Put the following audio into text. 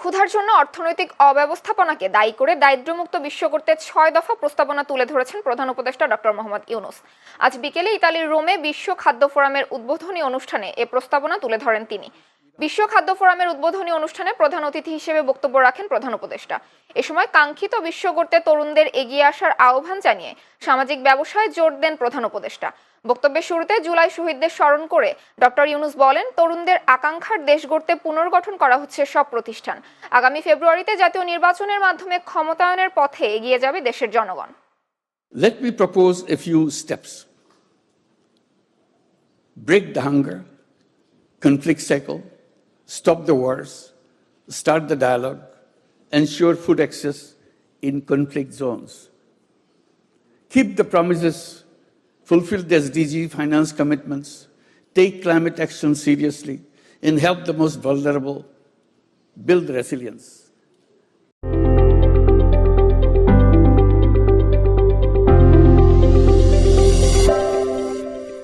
ক্ষুধার জন্য অর্থনৈতিক অব্যবস্থাপনাকে দায়ী করে দারিদ্র্যমুক্ত বিশ্ব করতে ছয় দফা প্রস্তাবনা তুলে ধরেছেন প্রধান উপদেষ্টা ডক্টর মোহাম্মদ ইউনুস। আজ বিকেলে ইতালির রোমে বিশ্ব খাদ্য ফোরামের উদ্বোধনী অনুষ্ঠানে এ প্রস্তাবনা তুলে ধরেন তিনি। বিশ্ব খাদ্য ফোরামের উদ্বোধনী অনুষ্ঠানে প্রধান অতিথি হিসেবে বক্তব্য রাখেন প্রধান উপদেষ্টা। এ সময় কাঙ্ক্ষিত বিশ্ব গড়তে তরুণদের এগিয়ে আসার আহ্বান জানিয়ে সামাজিক ব্যবসায় জোর দেন প্রধান উপদেষ্টা। বক্তব্যের শুরুতে জুলাই শহীদদের স্মরণ করে ডক্টর ইউনুস বলেন তরুণদের আকাঙ্ক্ষার দেশ গড়তে পুনর্গঠন করা হচ্ছে সব প্রতিষ্ঠান আগামী ফেব্রুয়ারিতে জাতীয় নির্বাচনের মাধ্যমে ক্ষমতায়নের পথে এগিয়ে যাবে দেশের জনগণ Let me propose a few steps. Break the hunger, conflict cycle, stop the wars, start the dialogue, ensure food access in conflict zones. Keep the promises, fulfill the SDG finance commitments, take climate action seriously, and help the most vulnerable build resilience.